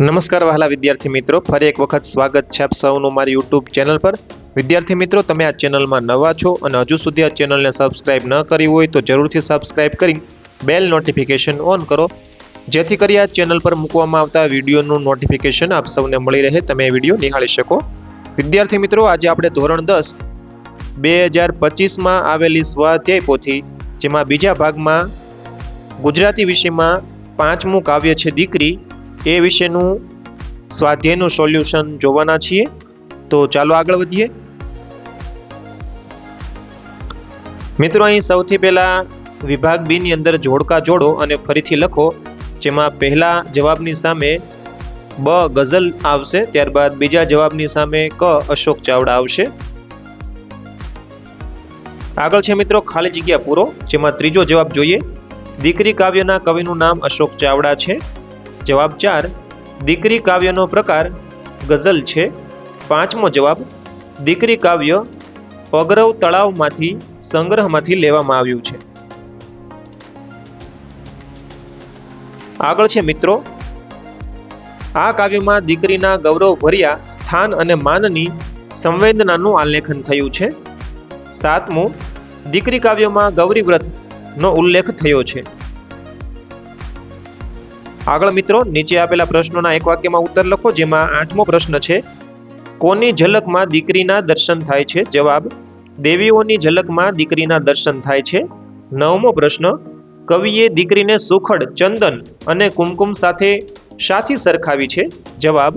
નમસ્કાર વહાલા વિદ્યાર્થી મિત્રો. ફરી એક વખત સ્વાગત છે આપ સૌનું મારી યુટ્યુબ ચેનલ પર. વિદ્યાર્થી મિત્રો, તમે આ ચેનલમાં નવા છો અને હજુ સુધી આ ચેનલને સબસ્ક્રાઇબ ન કરી હોય તો જરૂરથી સબસ્ક્રાઇબ કરી બેલ નોટિફિકેશન ઓન કરો. જેથી કરી આ ચેનલ પર મૂકવામાં આવતા વિડીયોનું નોટિફિકેશન આપ સૌને મળી રહે. તમે વીડિયો નિહાળી શકો. વિદ્યાર્થી મિત્રો, આજે આપણે ધોરણ દસ, બે હજાર પચીસમાં આવેલી સ્વાધ્યાય પોથી જેમાં બીજા ભાગમાં ગુજરાતી વિષયમાં પાંચમું કાવ્ય છે દીકરી એ વિશેનું સ્વાધ્યાયનું સોલ્યુશન જોવાના છીએ. તો ચાલો આગળ વધીએ. મિત્રો, અહીં સૌથી પહેલાં વિભાગ બીની અંદર જોડકા જોડો અને ફરીથી લખો, જેમાં પહેલા જવાબની સામે બ ગઝલ આવશે, ત્યારબાદ બીજા જવાબની સામે ક અશોક ચાવડા આવશે. આગળ છે મિત્રો, ખાલી જગ્યા પૂરો, જેમાં ત્રીજો જવાબ જોઈએ. દીકરી કાવ્યના કવિનું નામ અશોક ચાવડા છે. જવાબ ચાર, દીકરી કાવ્યનો પ્રકાર ગઝલ છે. પાંચમો જવાબ, દીકરી કાવ્ય પગરવ તળાવમાંથી સંગ્રહમાંથી લેવામાં આવ્યું છે. આગળ છે મિત્રો, આ કાવ્યમાં દીકરીના ગૌરવ ભર્યા સ્થાન અને માનની સંવેદનાનું આલેખન થયું છે. સાતમું, દીકરી કાવ્યમાં ગૌરી વ્રતનો ઉલ્લેખ થયો છે. આગળ મિત્રો, નીચે આપેલા પ્રશ્નોના એક વાક્યમાં ઉત્તર લખો, જેમાં આઠમો પ્રશ્ન છે, કોની ઝલકમાં દીકરીના દર્શન થાય છે? જવાબ, દેવીઓની ઝલકમાં દીકરીના દર્શન થાય છે. નવમો પ્રશ્ન, કવિએ દીકરીને સુખડ ચંદન અને કુમકુમ સાથે સાથી સરખાવી છે? જવાબ,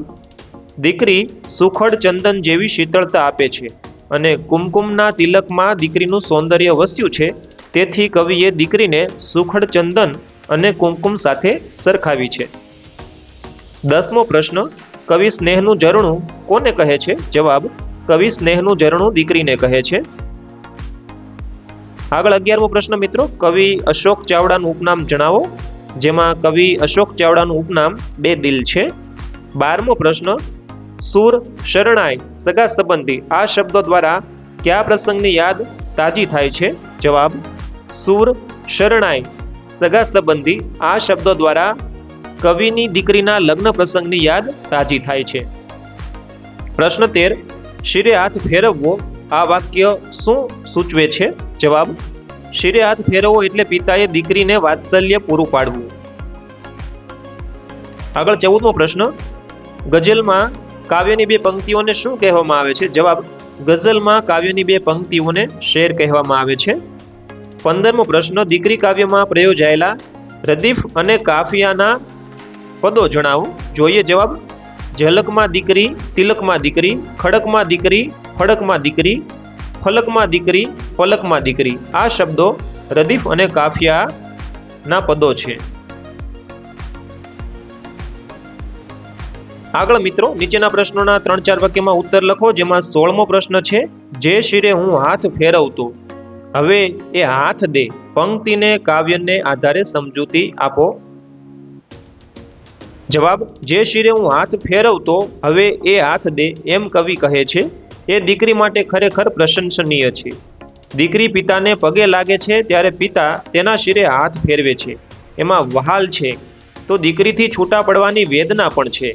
દીકરી સુખડ ચંદન જેવી શીતળતા આપે છે અને કુમકુમના તિલકમાં દીકરીનું સૌંદર્ય વસ્યું છે. તેથી કવિએ દીકરીને સુખડ ચંદન અને કુમકુમ સાથે સરખાવી છે. દસમો પ્રશ્ન, કવિ સ્નેહનું ઝરણું કોને કહે છે? જવાબ, કવિ સ્નેહનું ઝરણું દીકરીને કહે છે. આગળ અગિયારમો પ્રશ્ન મિત્રો, કવિ અશોક ચાવડાનું ઉપનામ જણાવો, જેમાં કવિ અશોક ચાવડાનું ઉપનામ બે દિલ છે. બારમો પ્રશ્ન, સુર, શરણાઈ, સગા સંબંધી આ શબ્દો દ્વારા કયા પ્રસંગની યાદ તાજી થાય છે? જવાબ, સુર, શરણાઈ સગા સંબંધી આ શબ્દો દ્વારા કવિની દીકરીના લગ્ન પ્રસંગની યાદ તાજી થાય છે. પ્રશ્ન તેર, શિરે હાથ ફેરવવો, આ વાક્ય શું સૂચવે છે? જવાબ, શિરે હાથ ફેરવવો એટલે પિતાએ દીકરીને વાત્સલ્ય પૂરું પાડવું. આગળ ચૌદમો પ્રશ્ન, ગઝલમાં કાવ્યની બે પંક્તિઓને શું કહેવામાં આવે છે? જવાબ, ગઝલમાં કાવ્યની બે પંક્તિઓને શેર કહેવામાં આવે છે. પંદરમો પ્રશ્ન દીકરી કાવ્યમાં પ્રયોજાયેલા રદીફ અને કાફિયાના પદો જણાવો. જોઈએ જવાબ. ઝલકમાં દીકરી, તિલકમાં દીકરી, ખડકમાં દીકરી, ફડકમાં દીકરી, ફલકમાં દીકરી પલકમાં દીકરી. આ શબ્દો રદીફ અને કાફિયાના પદો છે. આગળ મિત્રો, નીચેના પ્રશ્નોના ત્રણ ચાર વાક્યમાં ઉત્તર લખો, જેમાં સોળમો પ્રશ્ન છે. જે શિરે હું હાથ ફેરવતો હવે એ હાથ દે, પંક્તિને કાવ્યને આધારે સમજૂતી આપો. જવાબ, જે શિરે હું હાથ ફેરવતો, હવે એ હાથ દે એમ કવિ કહે છે. એ દીકરી માટે ખરેખર પ્રશંસનીય છે. દીકરી પિતાને પગે લાગે છે ત્યારે પિતા તેના શિરે હાથ ફેરવે છે. એમાં વહાલ છે. તો દીકરીથી છૂટા પડવાની વેદના પણ છે.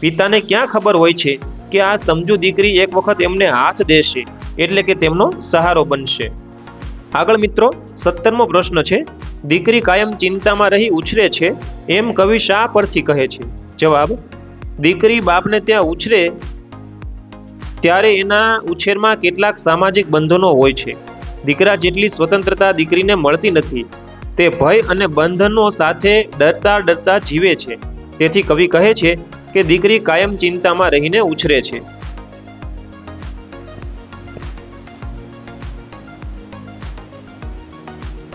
પિતાને ક્યાં ખબર હોય છે કે આ સમજુ દીકરી એક વખત એમને હાથ દેશે, એટલે કે તેમનો સહારો બનશે. આગળ મિત્રો, સત્તરમો પ્રશ્ન છે, દીકરી કાયમ ચિંતામાં રહી ઉછરે છે, એમ કવિ શા પરથી કહે છે? જવાબ, દીકરી બાપને ત્યાં ઉછરે ત્યારે એના ઉછેરમાં કેટલાક સામાજિક બંધનો હોય છે. દીકરા જેટલી સ્વતંત્રતા દીકરીને મળતી નથી, તે ભય અને બંધનો સાથે ડરતા ડરતા જીવે છે. તેથી કવિ કહે છે કે દીકરી કાયમ ચિંતામાં રહીને ઉછરે છે.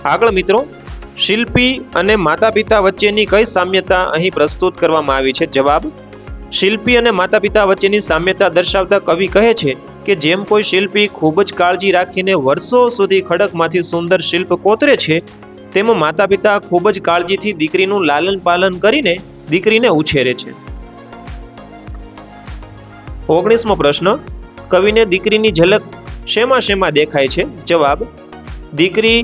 આગળ મિત્રો, શિલ્પી અને માતા પિતા વચ્ચેની કઈ સામ્યતા અહીં પ્રસ્તુત કરવામાં આવી છે? જવાબ, શિલ્પી અને માતા પિતા વચ્ચેની સામ્યતા દર્શાવતા કવિ કહે છે કે જેમ કોઈ શિલ્પી ખૂબ જ કાળજી રાખીને વર્ષો સુધી ખડકમાંથી સુંદર શિલ્પ કોતરે છે, તેમ માતા પિતા ખૂબ જ કાળજીથી દીકરીનું લાલન પાલન કરીને દીકરીને ઉછેરે છે. ઓગણીસમો પ્રશ્ન, કવિને દીકરીની ઝલક શેમાં શેમાં દેખાય છે? જવાબ, દીકરી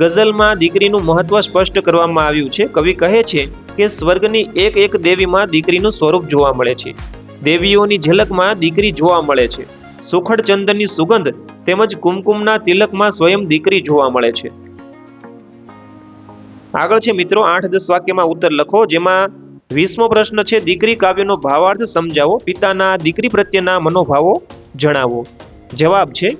ગઝલમાં દીકરીનું મહત્વ સ્પષ્ટ કરવામાં આવ્યું છે. કવિ કહે છે કે સ્વર્ગની એક એક દેવીમાં દીકરીનું સ્વરૂપ જોવા મળે છે. દેવીઓની ઝલકમાં દીકરી જોવા મળે છે. સુખડ ચંદનની સુગંધ તેમજ કુમકુમના તિલકમાં સ્વયં દીકરી જોવા મળે છે. આગળ છે મિત્રો આઠ દસ વાક્યમાં ઉત્તર લખો, જેમાં વીસમો પ્રશ્ન છે, દીકરી કાવ્યનો ભાવાર્થ સમજાવો, પિતાના દીકરી પ્રત્યેના મનોભાવો જણાવો. જવાબ છે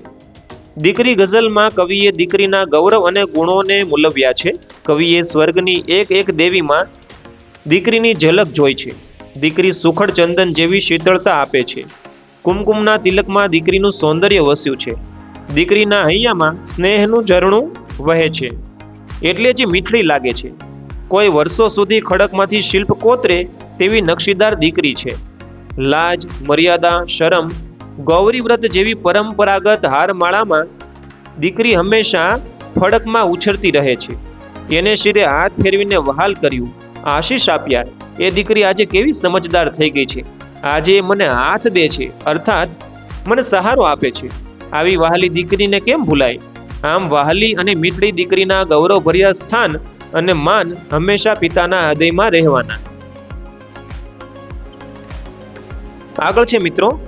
દીકરી ગઝલમાં કવિએ દીકરીના ગૌરવ અને ગુણોને મૂલવ્યા છે. કવિએ સ્વર્ગની એક એક દેવીમાં દીકરીની ઝલક જોઈ છે. દીકરી સુખડ ચંદન જેવી શીતળતા આપે છે. કુમકુમના તિલકમાં દીકરીનું સૌંદર્ય વસ્યું છે. દીકરીના હૈયામાં સ્નેહનું ઝરણું વહે છે. એટલે જ મીઠડી લાગે છે. કોઈ વર્ષો સુધી ખડકમાંથી શિલ્પ કોતરે તેવી નકશીદાર દીકરી છે. લાજ, મર્યાદા, શરમ ગૌરી વ્રત જેવી પરંપરાગત હારમાળામાં દીકરી હંમેશા ફડકમાં ઉછળતી રહે છે. એને શિરે હાથ ફેરવીને વહાલ કર્યું. આશીષ આપ્યા. એ દીકરી આજે કેવી સમજદાર થઈ ગઈ છે. આજે મને હાથ દે છે. અર્થાત, મને સહારો આપે છે. આવી વહાલી દીકરીને કેમ ભૂલાય? આમ વહાલી અને મીઠડી દીકરીના ગૌરવભર્યા સ્થાન અને માન હંમેશા પિતાના હૃદયમાં રહેવાના. આગળ છે મિત્રો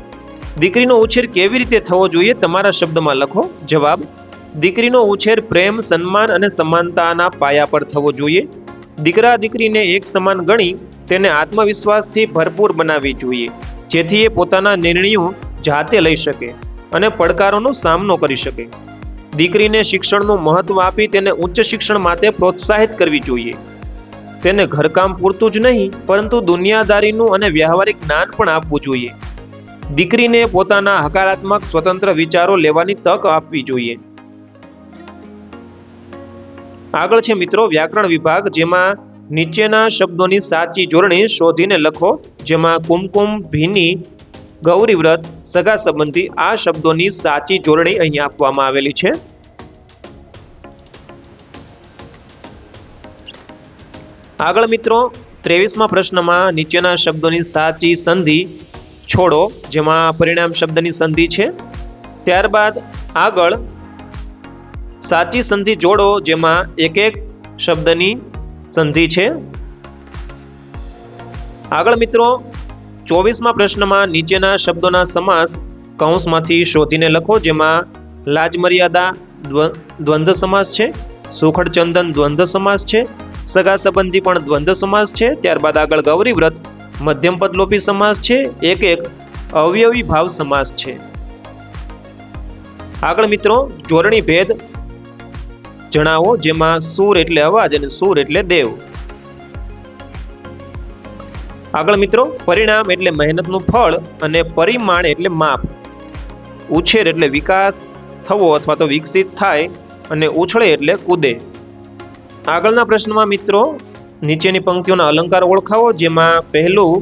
દીકરીનો ઉછેર કેવી રીતે થવો જોઈએ તમારા શબ્દમાં લખો. જવાબ, દીકરીનો ઉછેર પ્રેમ, સન્માન અને સમાનતાના પાયા પર થવો જોઈએ. દીકરા દીકરીને એક સમાન ગણી તેને આત્મવિશ્વાસથી ભરપૂર બનાવવી જોઈએ, જેથી એ પોતાના નિર્ણયો જાતે લઈ શકે અને પડકારોનો સામનો કરી શકે. દીકરીને શિક્ષણનું મહત્વ આપી તેને ઉચ્ચ શિક્ષણ માટે પ્રોત્સાહિત કરવી જોઈએ. તેને ઘરકામ પૂરતું જ નહીં, પરંતુ દુનિયાદારીનું અને વ્યવહારિક જ્ઞાન પણ આપવું જોઈએ. દીકરીને પોતાના હકારાત્મક સ્વતંત્ર વિચારો લેવાની તક આપવી જોઈએ. આગળ છે મિત્રો વ્યાકરણ વિભાગ, જેમાં નીચેના શબ્દોની સાચી જોડણી શોધીને લખો, જેમાં કુમકુમ, ભીની, ગૌરી વ્રત, સગા સંબંધી આ શબ્દોની સાચી જોડણી અહીં આપવામાં આવેલી છે. આગળ મિત્રો ત્રેવીસમાં પ્રશ્નમાં નીચેના શબ્દોની સાચી સંધિ છોડો, જેમાં પરિણામ શબ્દની સંધિ છે. ત્યારબાદ આગળ સાચી સંધિ જોડો, જેમાં એક એક શબ્દની સંધિ છે. આગળ મિત્રો, ચોવીસમાં પ્રશ્નમાં નીચેના શબ્દોના સમાસ કૌંસમાંથી શોધીને લખો, જેમાં લાજમર્યાદા દ્વંદ્વ સમાસ છે. સુખડ ચંદન દ્વંદ્વ સમાસ છે. સગા સંબંધી પણ દ્વંદ્વ સમાસ છે. ત્યારબાદ આગળ ગૌરી વ્રત મધ્યમ પદલોપી સમાસ છે, એક એક અવયવી ભાવ સમાસ છે. આગળ મિત્રો, જોડણી ભેદ જણાવો, જેમાં સુર એટલે અવાજ અને સુર એટલે દેવ. આગળ મિત્રો, પરિણામ એટલે મહેનતનું ફળ અને પરિમાણ એટલે માપ. ઉછેર એટલે વિકાસ થવો અથવા તો વિકસિત થાય અને ઉછળે એટલે કૂદે. આગળના પ્રશ્નમાં મિત્રો નીચેની પંક્તિઓના અલંકાર ઓળખાવો, જેમાં પહેલું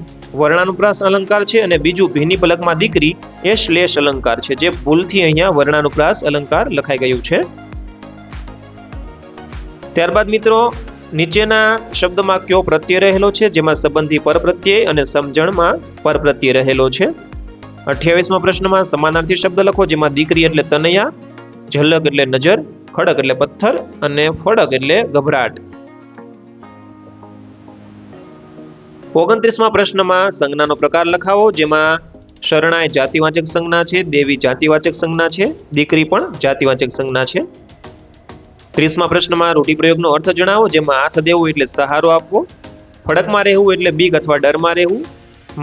વર્ણાનુપ્રાસ અલંકાર છે અને બીજું ભીની પલકમાં દીકરી, એ શ્લેષ અલંકાર છે, જે ભૂલથી અહીંયા વર્ણાનુપ્રાસ અલંકાર લખાઈ ગયું છે. ત્યારબાદ મિત્રો, નીચેના શબ્દમાં કયો પ્રત્યય રહેલો છે, જેમાં સંબંધી પરપ્રત્યય અને સમજણમાં પરપ્રત્યય રહેલો છે. અઠ્યાવીસમાં પ્રશ્નમાં સમાનાર્થી શબ્દ લખો, જેમાં દીકરી એટલે તનૈયા, ઝલક એટલે નજર, ખડક એટલે પથ્થર અને ફડક એટલે ગભરાટ. ઓગણત્રીસમાં પ્રશ્નમાં સંજ્ઞાનો પ્રકાર લખાવો, જેમાં શરણાઈ જાતિવાચક સંજ્ઞા છે, દેવી જાતિવાચક સંજ્ઞા છે, દીકરી પણ જાતિવાચક સંજ્ઞા છે. ત્રીસમાં પ્રશ્નમાં રૂઢિપ્રયોગનો અર્થ જણાવો, જેમાં હાથ દેવું એટલે સહારો આપવો, ફડકમાં રહેવું એટલે બીક અથવા ડરમાં રહેવું,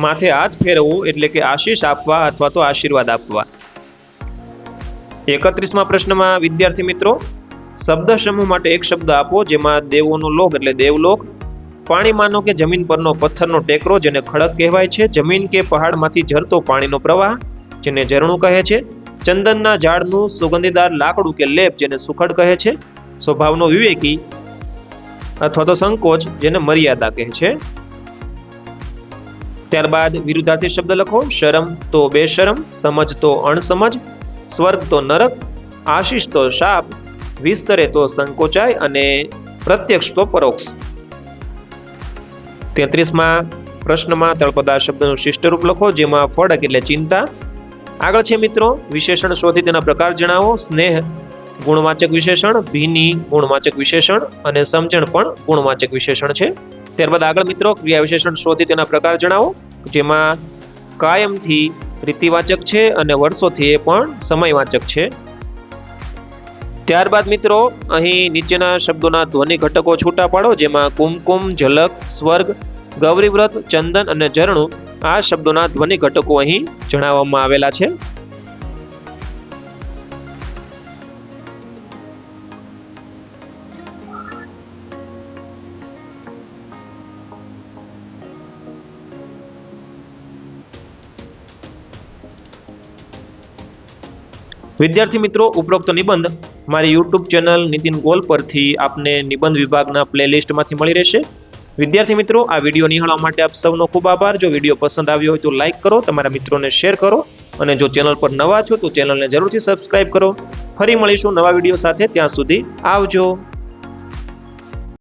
માથે હાથ ફેરવવું એટલે કે આશીષ આપવા અથવા તો આશીર્વાદ આપવા. એકત્રીસમાં પ્રશ્નમાં વિદ્યાર્થી મિત્રો શબ્દ સમૂહ માટે એક શબ્દ આપો, જેમાં દેવોનો લોક એટલે દેવલોક પાણી માનો કે જમીન પરનો પથ્થરનો ટેકરો જેને ખડક કહેવાય છે, જમીન કે પહાડમાંથી ઝરતો પાણીનો પ્રવાહ, જેને ઝરણું કહે છે. ચંદનના ઝાડનું સુગંધીદાર લાકડું કે લેપ જેને સુખડ કહે છે. સ્વભાવનો વિવેકી અથવા તો સંકોચ જેને મર્યાદા કહે છે. ત્યારબાદ વિરુદ્ધાર્થી શબ્દ લખો. શરમ તો બેશરમ, સમજ તો અણસમજ, સ્વર્ગ તો નરક, આશીષ તો શાપ, વિસ્તરે તો સંકોચાય અને પ્રત્યક્ષ તો પરોક્ષ. તેત્રીસમાં પ્રશ્નમાં તળપદા શબ્દનું શિષ્ટ રૂપ લખો, જેમાં ફળક એટલે ચિંતા. આગળ છે મિત્રો, વિશેષણ શોધી તેના પ્રકાર જણાવો. સ્નેહ, ગુણવાચક વિશેષણ. ભીની, ગુણવાચક વિશેષણ. અને સમજણ પણ ગુણવાચક વિશેષણ છે. ત્યારબાદ આગળ મિત્રો, ક્રિયા વિશેષણ શોધી તેના પ્રકાર જણાવો, જેમાં કાયમથી રીતિવાચક છે અને વર્ષોથી એ પણ સમયવાચક છે. ત્યારબાદ મિત્રો, અહીં નીચેના શબ્દોના ધ્વનિ ઘટકો છૂટા પાડો, જેમાં કુમકુમ, ઝલક, સ્વર્ગ ગૌરીવ્રત ચંદન અને ઝરણું આ શબ્દોના ધ્વનિ ઘટકો અહીં જણાવવામાં આવેલા છે. વિદ્યાર્થી મિત્રો, ઉપરોક્ત નિબંધ મારી યુટ્યુબ ચેનલ નીતિન ગોલ પરથી આપને નિબંધ વિભાગના પ્લેલિસ્ટમાંથી મળી રહેશે. વિદ્યાર્થી મિત્રો, આ વીડિયો નિહાળવા માટે આપ સૌનો ખૂબ આભાર. જો વીડિયો પસંદ આવ્યો હોય તો લાઇક કરો, તમારા મિત્રોને શેર કરો અને જો ચેનલ પર નવા છો તો ચેનલને જરૂરથી સબસ્ક્રાઇબ કરો. ફરી મળીશું નવા વીડિયો સાથે. ત્યાં સુધી આવજો.